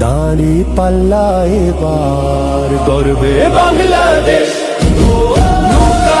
দাঁড়ি পাল্লা এবার গর্বে বাংলাদেশ। নৌকা